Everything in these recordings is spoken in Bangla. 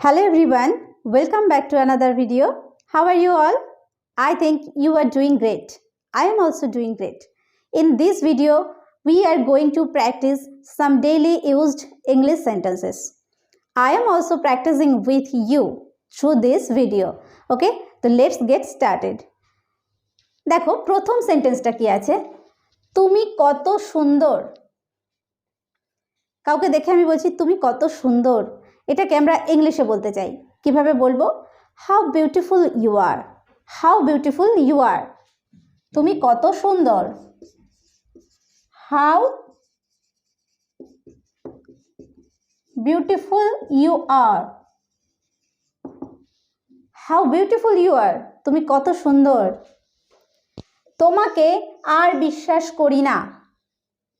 Hello everyone, welcome back to another video. How are you all? I think you are doing great. I am also doing great. In this video, we are going to practice some daily used English sentences. I am also practicing with you through this video. Okay, so let's get started. দেখো প্রথম সেন্টেন্সটা কি আছে তুমি কত সুন্দর কাউকে দেখে আমি বলছি তুমি কত সুন্দর এটাকে আমরা ইংলিশে বলতে চাই। কীভাবে বলব? How beautiful you are how beautiful you are তুমি কত সুন্দর। How beautiful you are how beautiful you are তুমি কত সুন্দর। তোমাকে আর বিশ্বাস করি না।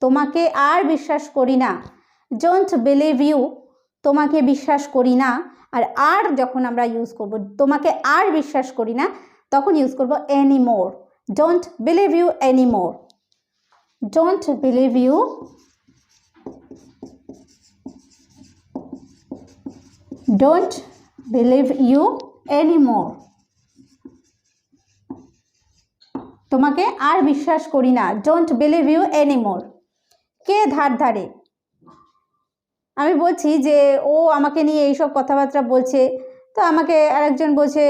তোমাকে আর বিশ্বাস করি না। ডোন্ট বিলিভ ইউ তোমাকে বিশ্বাস করি না। আর আর যখন আমরা ইউজ করব, তোমাকে আর বিশ্বাস করি না, তখন ইউজ করব anymore don't believe you anymore don't believe you don't believe you anymore তোমাকে আর বিশ্বাস করি না। Don't believe you any more কে ধার ধারে? আমি বলছি যে, ও আমাকে নিয়ে এইসব কথাবার্তা বলছে। তো আমাকে আরেকজন বলছে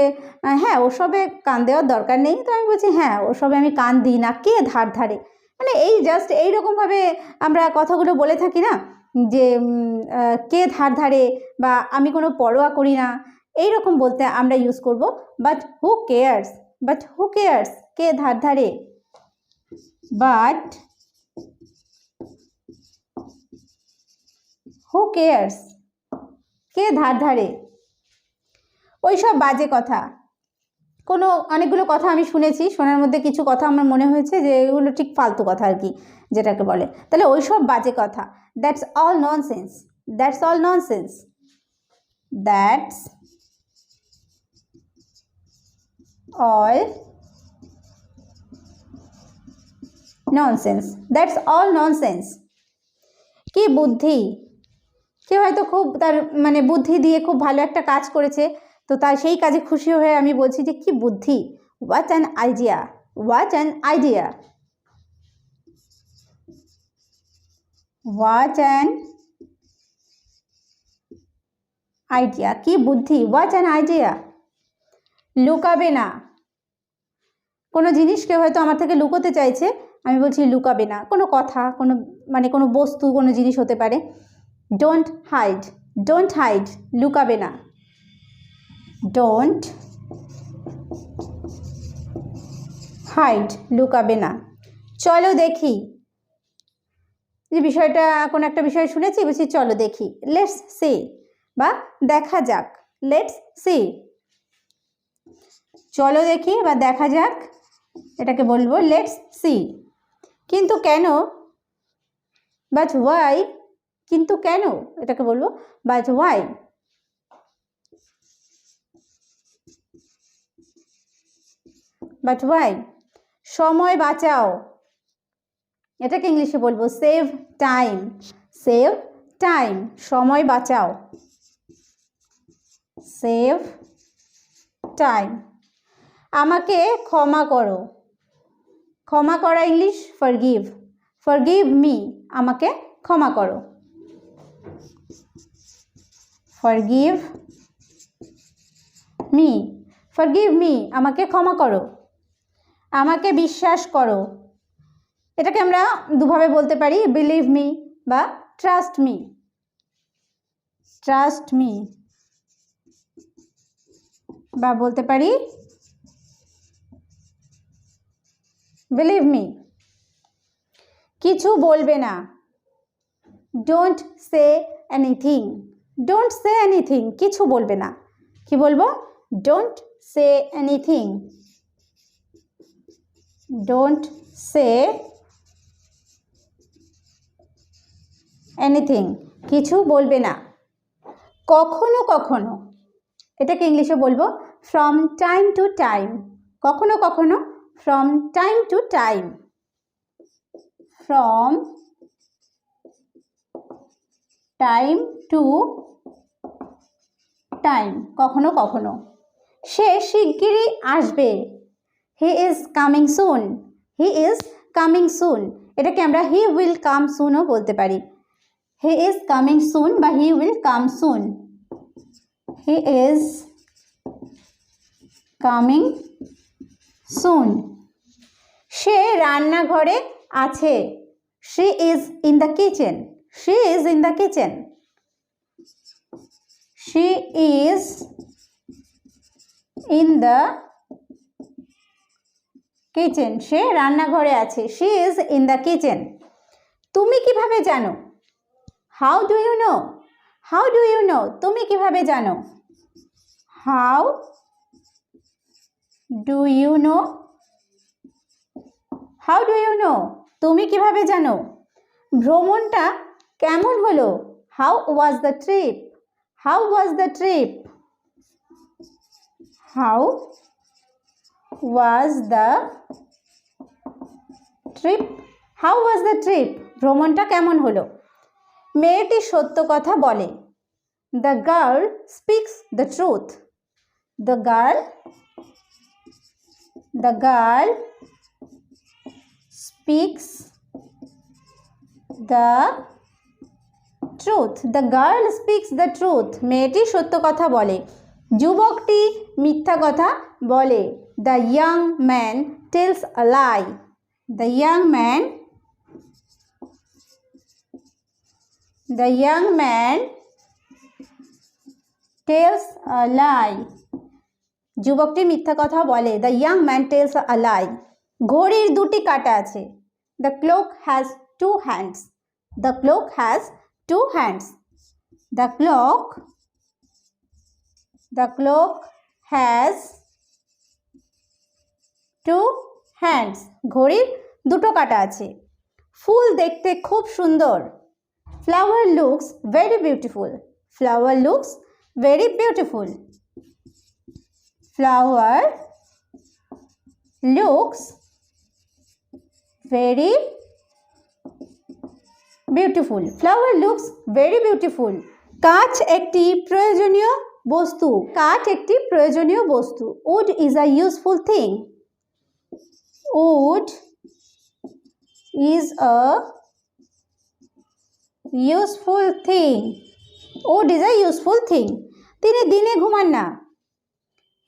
হ্যাঁ ওসবে কান দেওয়ার দরকার নেই। তো আমি বলছি হ্যাঁ ওসবে আমি কান দিই না, কে ধার ধারে? মানে এই জাস্ট এই এইরকমভাবে আমরা কথাগুলো বলে থাকি না, যে কে ধার ধারে বা আমি কোনো পরোয়া করি না এই রকম বলতে আমরা ইউজ করব। But who cares but who cares কে ধার ধারে? বাট কেয়ার্স কে ধার ধারে? ওইসব বাজে কথা। কোনো অনেকগুলো কথা আমি শুনেছি, শোনার মধ্যে কিছু কথা আমার মনে হয়েছে যে এগুলো ঠিক ফালতু কথা আর কি, যেটাকে বলে। তাহলে ওইসব বাজে কথা। That's all nonsense that's all nonsense that's all nonsense that's all nonsense কি বুদ্ধি? কেউ হয়তো খুব তার মানে বুদ্ধি দিয়ে খুব ভালো একটা কাজ করেছে। তো তার সেই কাজে খুশি হয়ে আমি বলছি যে, কি বুদ্ধি? What an idea what an idea what an idea কি বুদ্ধি? হোয়াট অ্যান আইডিয়া লুকাবে না। কোনো জিনিস কেউ হয়তো আমার থেকে লুকোতে চাইছে। আমি বলছি লুকাবে না। কোনো কথা, কোনো মানে কোনো বস্তু, কোনো জিনিস হতে পারে। ডোন্ট হাইড ডোন্ট হাইড লুকাবে না। ডোন্ট হাইড লুকাবে না। চলো দেখি। যে বিষয়টা কোনো একটা বিষয় শুনেছি, বলছি চলো দেখি। লেটস সি বা দেখা যাক। লেটস সি চলো দেখি বা দেখা যাক। এটাকে বলব লেটস সি কিন্তু কেন? বাট ওয়াই কিন্তু কেন? এটাকে বলব বাট ওয়াই বাট ওয়াই সময় বাঁচাও। এটাকে ইংলিশে বলব সেভ টাইম সেভ টাইম সময় বাঁচাও। সেভ টাইম আমাকে ক্ষমা করো। ক্ষমা করা ইংলিশ ফরগিভ ফরগিভ মি আমাকে ক্ষমা করো। ফরগিভ মি ফরগিভ মি আমাকে ক্ষমা করো। আমাকে বিশ্বাস করো। এটাকে আমরা দুভাবে বলতে পারি বিলিভ মি বা ট্রাস্ট মি ট্রাস্ট মি বা বলতে পারি বিলিভ মি কিছু বলবে না। Don't say anything don't say anything কিছু বলবে না। কি বলব? Don't say anything don't say anything কিছু বলবে না। কখনো কখনো, এটাকে ইংলিশে বলব ফ্রম টাইম টু টাইম কখনো কখনো from time to time from time to time কখনো কখনো। সে শিগগিরই আসবে। He is coming soon he is coming soon এটাকে আমরা হি উইল কাম সুনও বলতে পারি। হি ইজ কামিং সুন বা he will come soon he is coming soon সে রান্নাঘরে আছে। She is in the kitchen she is in the kitchen she is in the kitchen সে রান্নাঘরে আছে। She is in the kitchen তুমি কীভাবে জানো? How do you know how do you know তুমি কীভাবে জানো? How do you know how do you know তুমি কীভাবে জানো? ভ্রমণটা কেমন হলো? How was the trip how was the trip how was the trip how was the trip ভ্রমণটা কেমন হলো? মেয়েটি সত্য কথা বলে। The girl speaks the truth the girl the girl speaks the truth the girl speaks the truth মেয়েটি সত্য কথা বলে। যুবকটি মিথ্যা কথা বলে। The young man tells a lie the young man the young man tells a lie যুবকটি মিথ্যা কথা বলে। The young man tells a lie ঘড়ির দুটি কাটা আছে। The clock has two hands the clock has two hands the clock the clock has two hands ঘড়ির দুটো কাটা আছে। ফুল দেখতে খুব সুন্দর। Flower looks very beautiful flower looks very beautiful flower looks very beautiful flower looks very beautiful কাঠ একটি প্রয়োজনীয় বস্তু। কাঠ একটি প্রয়োজনীয় বস্তু। Wood is a useful thing wood is a useful thing wood is a useful thing তিনি দিনে ঘুমান না।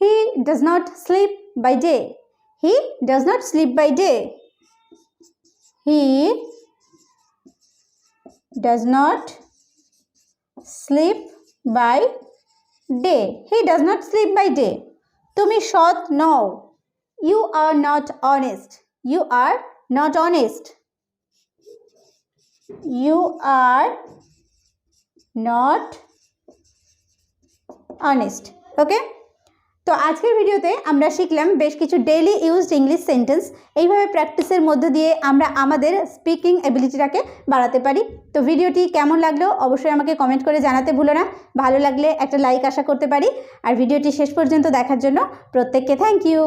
He does not sleep by day he does not sleep by day he does not sleep by day he does not sleep by day তুমি সৎ নও you are not honest you are not honest you are not honest ওকে তো আজকের ভিডিওতে আমরা শিখলাম বেশ কিছু ডেইলি ইউজড ইংলিশ সেন্টেন্স এইভাবে প্র্যাকটিসের মধ্য দিয়ে আমরা আমাদের স্পিকিং এবিলিটিটাকে বাড়াতে পারি। তো ভিডিওটি কেমন লাগল অবশ্যই আমাকে কমেন্ট করে জানাতে ভুলো না। ভালো লাগলে একটা লাইক আশা করতে পারি। আর ভিডিওটি শেষ পর্যন্ত দেখার জন্য প্রত্যেককে থ্যাংক ইউ